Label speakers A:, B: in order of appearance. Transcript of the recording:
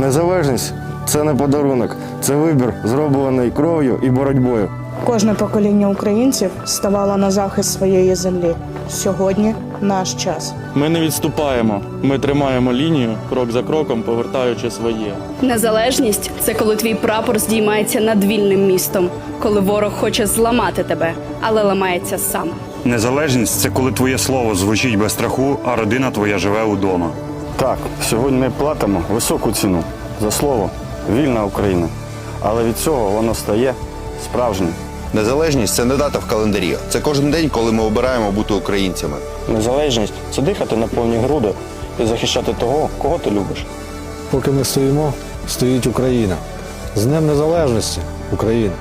A: Незалежність це не подарунок, це вибір, зроблений кров'ю і боротьбою.
B: Кожне покоління українців ставало на захист своєї землі. Сьогодні наш час.
C: Ми не відступаємо. Ми тримаємо лінію, крок за кроком, повертаючи своє.
D: Незалежність це коли твій прапор здіймається над вільним містом, коли ворог хоче зламати тебе, але ламається сам.
E: Незалежність це коли твоє слово звучить без страху, а родина твоя живе удома.
A: Так, сьогодні ми платимо високу ціну за слово вільна Україна. Але від цього воно стає справжнім.
F: Незалежність це не дата в календарі. Це кожен день, коли ми обираємо бути українцями.
A: Незалежність це дихати на повні груди і захищати того, кого ти любиш.
G: Поки ми стоїмо, стоїть Україна. З Днем Незалежності Україна!